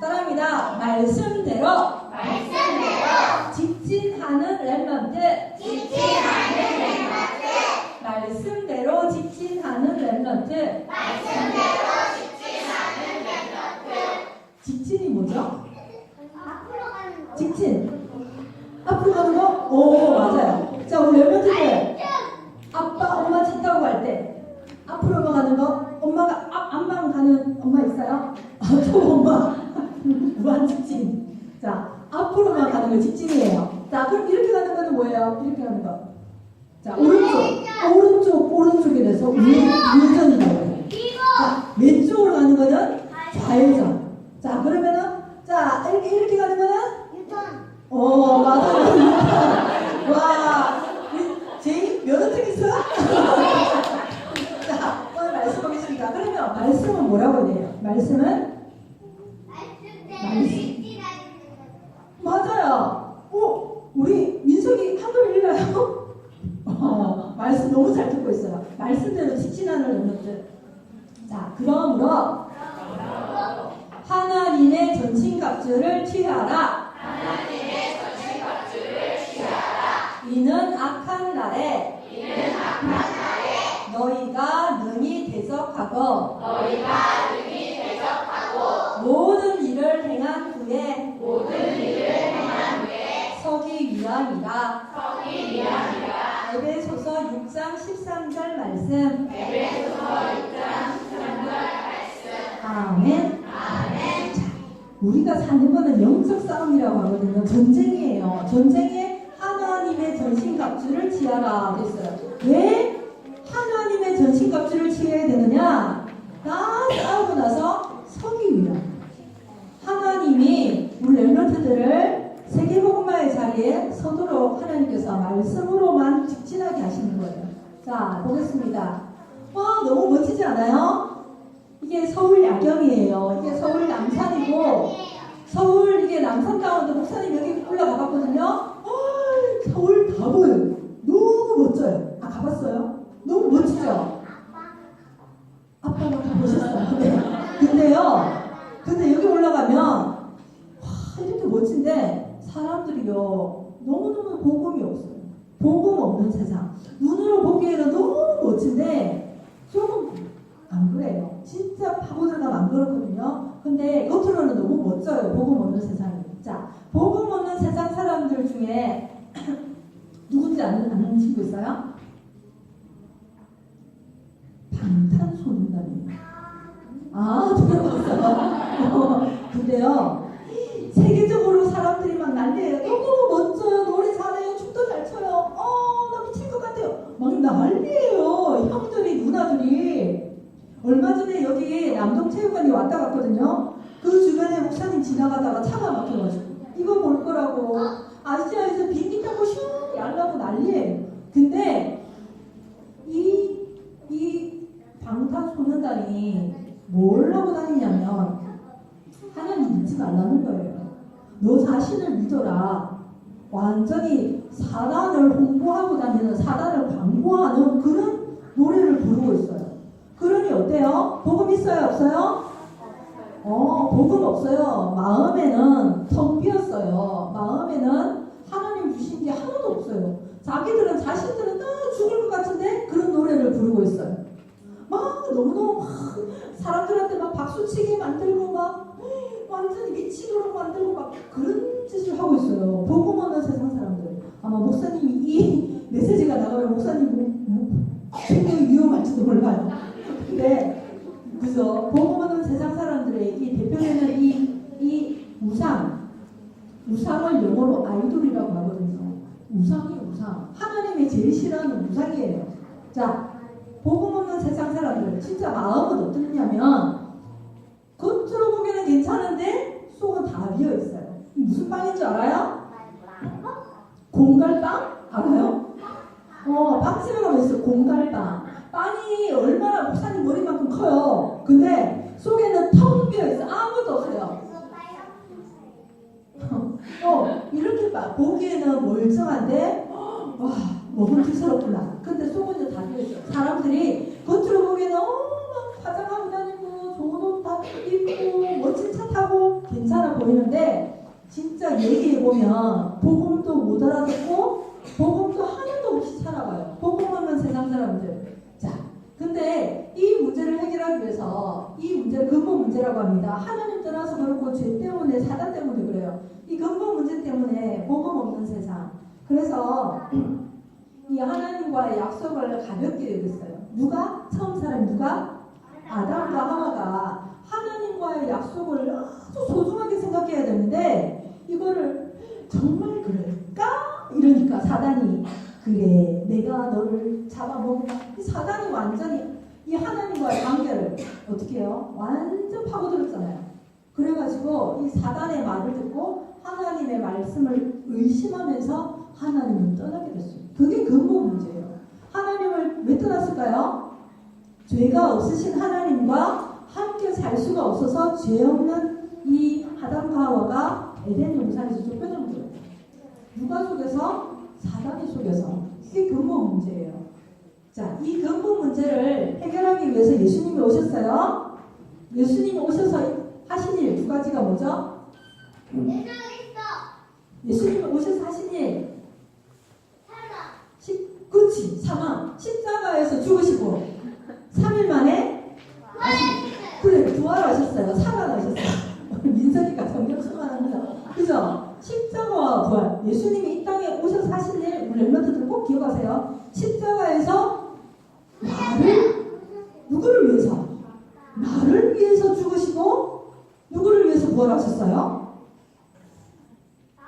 사랑합니다. 말씀대로. 직진하는 랩런트. 말씀대로 직진하는 랩런트. 직진이 뭐죠? 직진. 앞으로 가는 거? 오 맞아요. 자 우리 랩런트들. 아빠 엄마 차 타고 갈 때 앞으로 가는 거? 엄마가 앞 앞만 가는 엄마 있어요? 아또 엄마 무한 직진. 자 앞으로만 가는 거 직진이에요. 자 그럼 이렇게 가는 거는 뭐예요? 이렇게 가는 거 자 오른쪽 오른쪽 오른쪽에 대해서 우- 우회전이라고 해요 자 왼쪽으로 가는 거는 좌회전. 자 그러면은 자 이렇게 이렇게 가는 거는? 어 맞아요 와 우리 제이 면허증 있어요? 자 오늘 말씀 보겠습니다. 그러면 말씀은 뭐라고 해야 돼요? 말씀은 맞아요 어 우리 민석이 한글 읽나요? 어 말씀 너무 잘 듣고 있어요. 말씀대로 직진하는 놈들 자 그러므로 하나님의 전신갑주를 취하라. 이는 악한 날에 너희가 능히 대적하고 모든 일을 행한 후에 서기 에베소서 6장 13절 말씀. 아멘. 자, 우리가 사는 거는 영적 싸움이라고 하거든요. 전쟁이에요. 전쟁에 하나님의 전신갑주를 취하라 됐어요. 왜? 하나님의 전신갑주를 취해야 되느냐? 다 싸우고 나서 서기 위함 하나님이 우리 렘런트들을 세계복음화의 자리에 서도록 하나님께서 말씀으로만 직진하게 하시는 거예요. 자, 보겠습니다. 와, 너무 멋지지 않아요? 이게 서울 야경이에요. 이게 서울 남산이고, 서울 이게 남산 가운데 목사님 여기 올라가 봤거든요. 아, 서울 다 보여요. 너무 멋져요. 아, 가봤어요? 너무 멋지죠? 아빠가 가보셨어요. 네. 근데요, 근데 여기 올라가면, 와, 이렇게 멋진데, 사람들이요, 너무너무 복음이 없어요. 복음 없는 세상. 눈으로 보기에는 너무 멋진데, 조금 안 그래요. 진짜 파고 들어가면 안 그렇거든요. 근데 겉으로는 너무 멋져요. 복음 없는 세상이. 자, 복음 없는 세상 사람들 중에 누군지 아는, 아는 친구 있어요? 방탄소년단이에요. 아, 들어봤어요. 어, 근데요, 세계적으로 사람들이 막 난리예요. 너무 멋 난리예요. 형들이, 누나들이. 얼마 전에 여기 남동체육관에 왔다 갔거든요. 그 주변에 목사님 지나가다가 차가 막혀가지고 이거 볼 거라고 아시아에서 비행기 타고 슝 야려고 난리예요. 근데 이, 이 방탄소년단이 뭘 하고 다니냐면 하나님 믿지 말라는 거예요. 너 자신을 믿어라. 완전히 사단을 홍보하고 다니는 사단을 광고하는 그런 노래를 부르고 있어요. 그러니 어때요? 복음 있어요? 없어요? 어, 복음 없어요. 마음에는 텅 비었어요. 마음에는 하나님 주신 게 하나도 없어요. 자기들은 자신들은 다 죽을 것 같은데 그런 노래를 부르고 있어요. 막 너무너무 막 사람들한테 막 박수치게 만들고 막 완전히 미치도록 만들고 막 그런 짓을 하고 있어요. 복음 없는 세상 사람들. 아마 목사님이 이 메시지가 나가면 목사님 뭐, 뭐, 굉장히 위험할지도 몰라요. 근데? 복음 없는 세상 사람들의 이 대표되는 이, 이 우상, 우상을 영어로 아이돌이라고 하거든요. 우상이 우상. 하나님이 제일 싫어하는 우상이에요. 자, 복음 없는 세상 사람들 진짜 마음은 어떻냐면 겉으로 보기에는 괜찮은데 속은 다 비어 있어요. 무슨 빵인 줄 알아요? 공갈빵 알아요? 어, 빵집에 가면 있어요. 공갈빵. 빵이 얼마나 목사님 머리만큼 커요. 근데 속에는 텅 비어 있어. 아무도 없어요. 어, 이렇게 봐. 보기에는 멀쩡한데, 와, 먹음직스럽구나. 근데 속은 다 비어있어. 사람들이 겉으로 보기에는, 어, 막 화장하고 다니고, 좋은 옷다 입고, 멋진 차 타고, 괜찮아. 보이는데 진짜 얘기해 보면 복음도 못 알아듣고 복음도 하나도 없이 살아가요. 복음 없는 세상 사람들. 자, 근데 이 문제를 해결하기 위해서 이 문제를 근본 문제라고 합니다. 하나님 떠나서 그렇고 죄 때문에 사단 때문에 그래요. 이 근본 문제 때문에 복음 없는 세상. 그래서 이 하나님과의 약속을 가볍게 여겼어요. 누가 처음 사람 누가 아담과 하와가 하나님과의 약속을 아주 소중하게 생각해야 되는데 이거를 정말 그 럴까? 이러니까 사단이 그래 내가 너를 잡아먹으면 이 사단이 완전히 이 하나님과의 관계를 어떻게 해요? 완전 파고들었잖아요. 그래가지고 이 사단의 말을 듣고 하나님의 말씀을 의심하면서 하나님을 떠나게 됐어요. 그게 근본 문제예요. 하나님을 왜 떠났을까요? 죄가 없으신 하나님과 함께 살 수가 없어서 죄 없는 이 아담과 하와가 에덴 동산에서 쫓겨난 거예요. 누가 속여서? 사단이 속여서. 이게 근본 문제예요. 자, 이 근본 문제를 해결하기 위해서 예수님이 오셨어요. 예수님이 오셔서 하신 일 두 가지가 뭐죠? 예수님이 오셔서 하신 일, 십, 그치, 사망, 십자가에서 죽으시고, 3일 만에, 그래, 부활하셨어요. 살아나셨어요. 민석이가 성경 수많합니다. 그죠? 십자 가와 부활. 예수님이 이 땅에 오셔서 하신 일, 우리 랩런트들 꼭 기억하세요. 십자가에서 나를, 누구를 위해서? 나를 위해서 죽으시고, 누구를 위해서 부활하셨어요?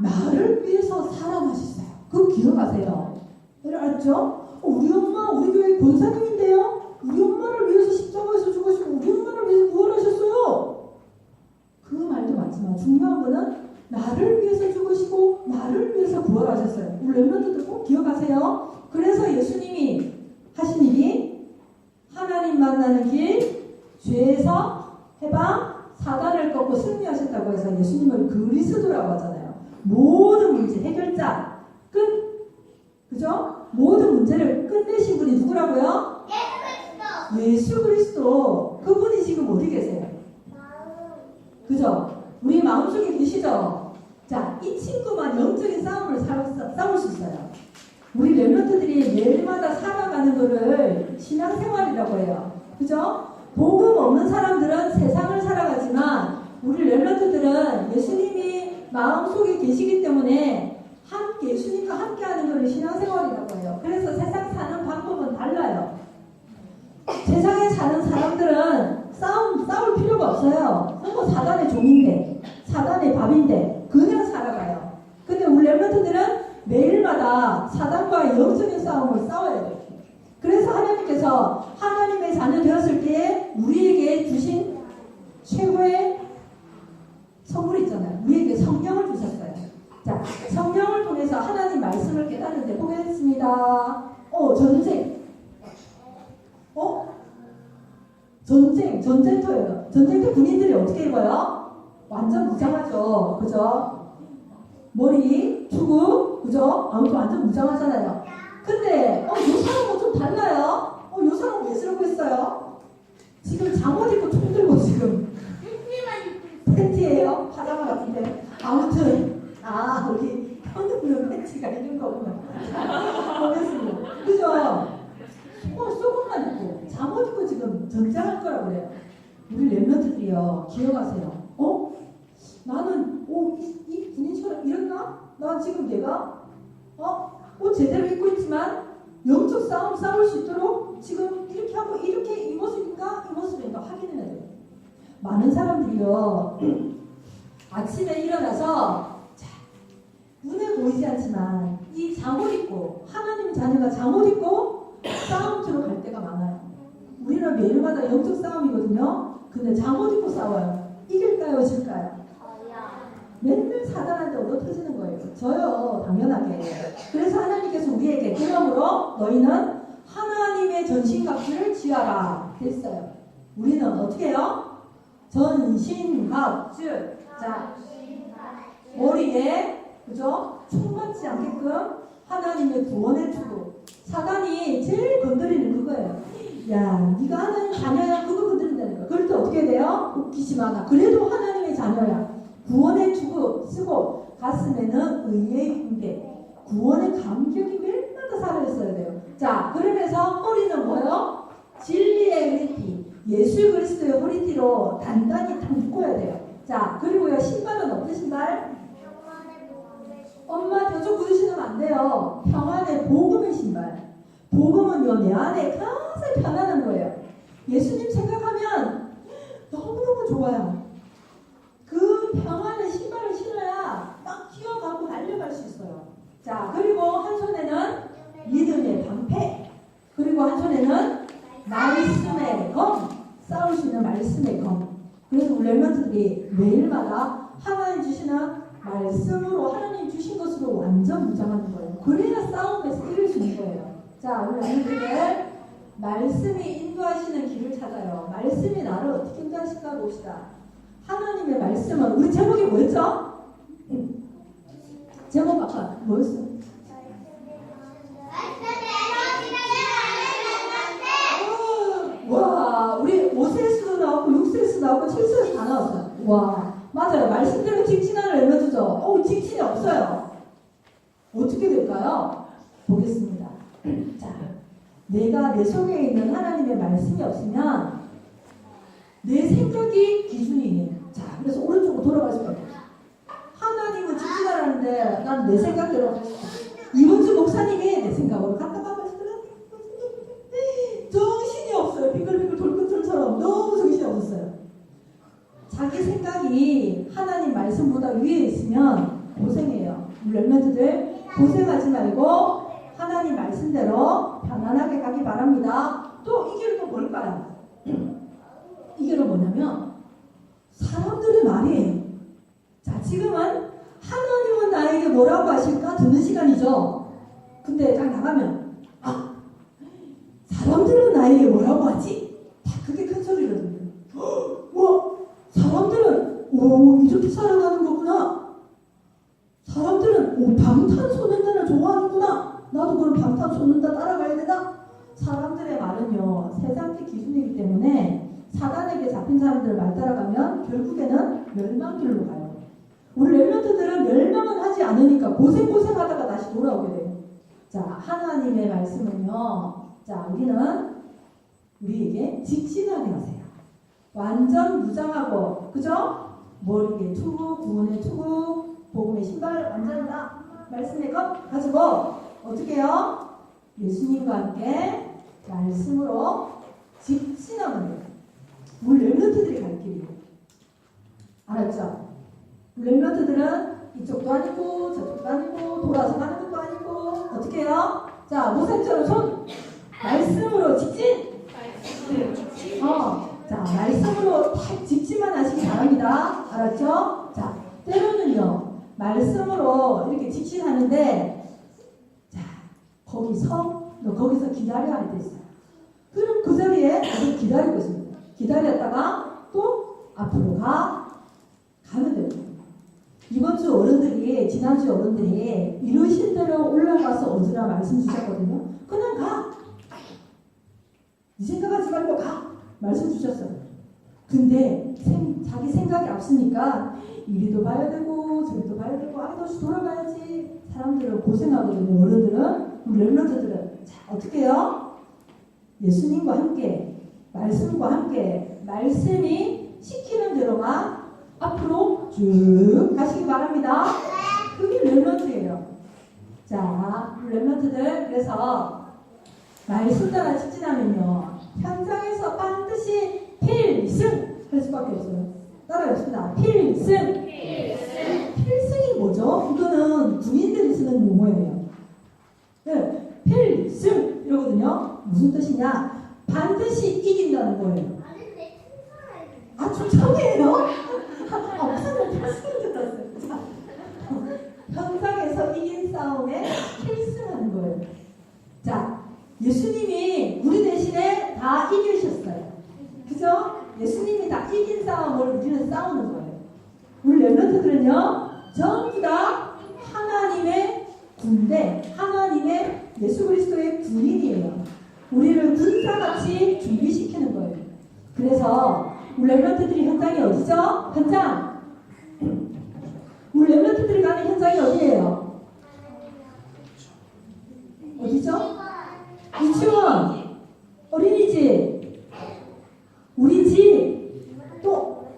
나를 위해서 살아나셨어요. 그거 기억하세요. 알죠? 어, 우리 엄마 우리 교회 권사님인데요. 우리 엄마를 위해서 십자가에서 죽으시고 우리 엄마를 위해서 부활하셨어요. 그 말도 맞지만 중요한 거는 나를 위해서 죽으시고 나를 위해서 부활하셨어요. 우리 랩런트들 꼭 기억하세요. 그래서 예수님이 하신 일이 하나님 만나는 길, 죄에서 해방, 사단을 꺾고 승리하셨다고 해서 예수님을 그리스도라고 하잖아요. 모든 문제 해결자 끝 그죠? 모든 문제를 끝내신 분이 누구라고요? 예수 그리스도 그분이 지금 어디 계세요? 그죠? 우리 마음속에 계시죠? 자, 이 친구만 영적인 싸움을 사- 싸울 수 있어요. 우리 랩런트들이 매일마다 살아가는 거를 신앙생활이라고 해요. 그죠? 복음 없는 사람들은 세상을 살아가지만 우리 랩런트들은 예수님이 마음속에 계시기 때문에 함께 예수님과 함께 하는 것을 신앙생활이라고 해요. 그래서 세상 사는 방법은 달라요. 세상에 사는 사람들은 싸움 싸울 필요가 없어요. 너무 사단의 종인데, 사단의 밥인데 그냥 살아가요. 근데 우리 랩런트들은 매일마다 사단과 영적인 싸움을 싸워야 돼요. 그래서 하나님께서 하나님의 자녀 되었을 때 우리에게 주신 최고의 선물이 있잖아요. 우리에게 성령을 주셨어요. 자, 성령을 통해서 하나님 말씀을 깨닫는데 보겠습니다. 어, 전쟁. 어? 전쟁, 전쟁터예요. 전쟁터 군인들이 어떻게 입어요? 완전 무장하죠. 그죠? 머리, 투구, 그죠? 아무튼 완전 무장하잖아요. 근데, 어, 요 사람은 좀 달라요. 어, 요 사람은 왜 쓰고 있어요? 지금 잠옷 입고 총 들고 지금 팬티예요? 파자마 같은데. 아무튼, 아, 우리 현우는 팬티가 있는 거구나. 보겠습니다. 그죠? 어, 속옷만 입고 잠옷 입고 지금 전쟁할 거라고 그래요. 우리 랩런트들이요 기억하세요. 어? 나는 오, 이, 이 군인처럼 이랬나? 나 지금 내가 어? 옷 제대로 입고 있지만 영적 싸움 싸울 수 있도록 지금 이렇게 하고 이렇게 이 모습인가 이 모습인가 확인해야 돼요. 많은 사람들이요 아침에 일어나서 자, 눈에 보이지 않지만 이 잠옷 입고 하나님 자녀가 잠옷 입고 싸움터로 갈 때가 많아요. 우리는 매일마다 영적 싸움이거든요. 근데 잠옷 입고 싸워요. 이길까요, 질까요? 맨날 사단한테 얻어 터지는 거예요. 저요, 당연하게. 그래서 하나님께서 우리에게 그러므로 너희는 하나님의 전신갑주를 취하라. 됐어요. 우리는 어떻게 해요? 전신갑주. 자, 머리에, 그죠? 총 맞지 않게끔 하나님의 구원의 투구. 사단이 제일 건드리는 그거예요. 야, 네가 하나님 자녀야. 그거 건드린다는 거야. 그럴 때 어떻게 돼요? 웃기지 마라. 그래도 하나님의 자녀야. 구원의 가슴에는 의의 흉배, 구원의 감격이 매일마다 살아있어야 돼요. 자, 그러면서 허리는 뭐요? 진리의 허리띠, 예수 그리스도의 허리띠로 단단히 딱 묶어야 돼요. 자, 그리고요, 신발은 어떤 신발? 엄마 구두 신으면 안 돼요. 평안의 복음의 신발. 복음은요, 내 안에 가장 편안한 거예요. 예수님 생각하면 너무너무 좋아요. 그 평안의 신발을 신어야 막 뛰어가고 달려갈 수 있어요. 자, 그리고 한 손에는 믿음의 방패. 그리고 한 손에는 말씀의 검. 싸울 수 있는 말씀의 검. 그래서 우리 랩런트들이 매일마다 하나님 주시는 말씀으로 하나님 주신 것으로 완전 무장하는 거예요. 그래야 싸움에서 이길 수 있는 거예요. 자, 우리 랩런트들 말씀이 인도하시는 길을 찾아요. 말씀이 나를 어떻게 인도하실까 봅시다. 하나님의 말씀은 우리 제목이 뭐였죠? 응. 제목 아까 뭐였어? 와, 우리 5세수도 나오고 6세수 나오고 7세수 다 나왔어요. 와, 맞아요. 말씀대로 직진하는 엘러주죠. 어, 직진이 없어요. 어떻게 될까요? 보겠습니다. 자, 내가 내 속에 있는 하나님의 말씀이 없으면 내 생각이 기준이에요. 자, 그래서 오른쪽으로 돌아가시면 돼요. 하나님은 직진하라는데 난 내 생각대로 있어. 이문주 목사님이 내 생각으로 갔다가 말씀을 정신이 없어요. 빙글빙글 돌끝들처럼 너무 정신이 없었어요. 자기 생각이 하나님 말씀보다 위에 있으면 고생해요. 우리 랩런트들 고생하지 말고 하나님 말씀대로 편안하게 가기 바랍니다. 또 이 길은 또 뭘까요? 이 길은 뭐냐면 사람들의 말이에요. 자, 지금은 하나님은 나에게 뭐라고 하실까 듣는 시간이죠. 근데 딱 나가면 아 사람들은 나에게 뭐라고 하지? 다 그게 큰 소리거든요. 와 사람들은 오 이렇게 살아가는 거구나. 사람들은 오 방탄소년단을 좋아하는구나. 나도 그럼 방탄소년단 따라가야 되나? 사람들의 말은요 세상의 기준이기 때문에 사단에게 잡힌 사람들 말 따라가면 결국에는 멸망길로 가요. 우리 랩런트들은 멸망은 하지 않으니까 고생고생 하다가 다시 돌아오게 돼요. 자 하나님의 말씀은요. 자 우리는 우리에게 직신하게 하세요. 완전 무장하고 그죠? 머리에 투구, 구원의 투구, 복음의 신발 완전 다 말씀의 것 가지고 어떻게 해요? 예수님과 함께 말씀으로 직진하면 돼요. 우리 랩런트들이 갈 길이에요. 알았죠? 우리 랩런트들은 이쪽도 아니고 저쪽도 아니고 돌아서 가는 것도 아니고 어떻게 해요? 자 모세처럼 손 말씀으로 직진 어, 자, 말씀으로 탁 직지만 하시기 바랍니다. 알았죠? 자, 때로는요, 말씀으로 이렇게 직진하는데, 자, 거기서, 너 거기서 기다려야 할때 있어요. 그럼 그 자리에 계속 기다리고 있습니다. 기다렸다가 또 앞으로 가, 가면 됩니다. 이번 주 어른들이, 지난주 어른들이 이러신 대로 올라가서 어디라 말씀 주셨거든요. 그냥 가! 네 생각하지 말고 가! 말씀 주셨어요. 근데 생- 자기 생각이 앞서니까 이리도 봐야 되고 저리도 봐야 되고 아 다시 돌아가야지 사람들은 고생하거든요. 어른들은 우리 랩런트들은 자 어떻게 해요? 예수님과 함께 말씀과 함께 말씀이 시키는 대로만 앞으로 쭉 가시기 바랍니다. 그게 랩런트예요. 자, 우리 랩런트들 그래서 말씀 따라 직진하면요 현장에서 반드시 필승 할 수밖에 없어요. 따라해봅시다. 필승. 필승이 뭐죠? 이거는 군인들이 쓰는 용어예요. 네, 필승 이러거든요. 무슨 뜻이냐? 반드시 이긴다는 거예요. 아, 충청이에요? 아, 무슨 필승인 줄 알았어요. 자, 현장에서 이긴 싸움에 필승하는 거예요. 자, 예수님이 우리 대신에 다 이기셨어요. 그죠? 예수님이 다 이긴 싸움을 우리는 싸우는 거예요. 우리 랩런트들은요, 전부 다 하나님의 군대, 하나님의 예수 그리스도의 군인이에요. 우리를 군사같이 준비시키는 거예요. 그래서 우리 랩런트들이 현장이 어디죠? 현장! 우리 랩런트들이 가는 고향이 어디예요? 어디죠? 유치원, 어린이집, 우리 집, 또,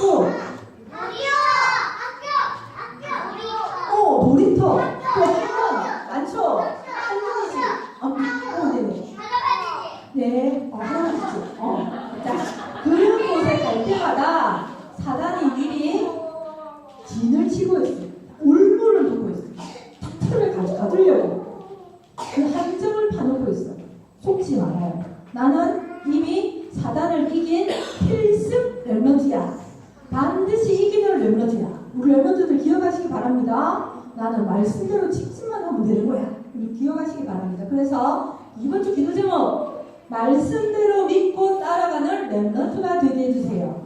또, 어, 놀이터, 또 학원, 많죠? 할머니집, 어, 어, 네네. 네, 어, 할아버지집, 어. 자, 그런 곳에 갈 때마다 사단이 미리 진을 치고 있습니다. 울문을 두고 있습니다. 탁틀을 가- 가두려고 그 함정을 파놓고 있어요. 속지 말아요. 나는 이미 사단을 이긴 필승 렘런트야. 반드시 이기는 렘런트야. 우리 렘런트들 기억하시기 바랍니다. 나는 말씀대로 직진만 하면 되는 거야. 기억하시기 바랍니다. 그래서 이번 주 기도 제목 말씀대로 믿고 따라가는 렘런트가 되게 해주세요.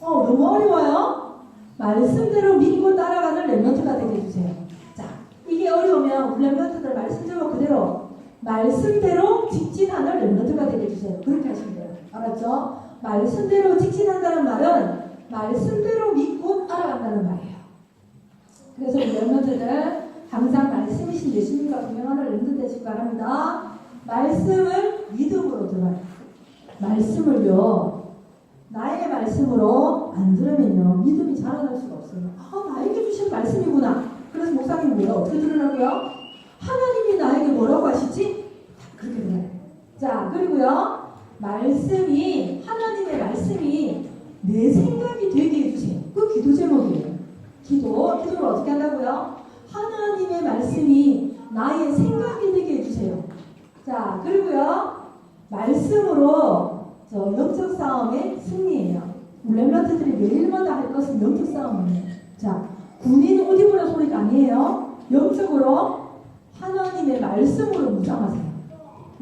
어 너무 어려워요. 말씀대로 믿고 따라가는 렘런트가 되게 해주세요. 자 이게 어려우면 우리 렘런트들 말씀대로 그대로 말씀대로 직진하는 렘런트가 되게 해주세요. 그렇게 하시면 돼요. 알았죠? 말씀대로 직진한다는 말은 말씀대로 믿고 따라간다는 말이에요. 그래서 우리 렘런트들 항상 말씀이신 예수님과 동행하는 렘런트 되시기 바랍니다. 말씀을 믿음으로 들어요. 말씀을요. 나의 말씀으로 안 들으면요 믿음이 자라날 수가 없어요. 아 나에게 주신 말씀이구나. 그래서 목사님 뭐가 어떻게 들으라고요? 하나님이 나에게 뭐라고 하시지? 그렇게 들어요. 자 그리고요 말씀이 하나님의 말씀이 내 생각이 되게 해주세요. 그 기도 제목이에요. 기도 기도를 어떻게 한다고요? 하나님의 말씀이 나의 생각이 되게 해주세요. 자 그리고요 말씀으로 저 영적 싸움의 승리예요. 렘런트들이 매일마다 할 것은 영적 싸움이에요. 자, 군인 옷 입으라 소리가 아니에요. 영적으로 하나님의 말씀으로 무장하세요.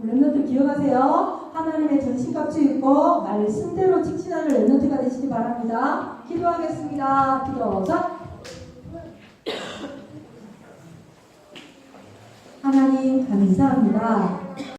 렘런트 기억하세요. 하나님의 전신갑주 입고 말씀대로 직진하는 렘런트가 되시기 바랍니다. 기도하겠습니다. 기도 자. 하나님 감사합니다.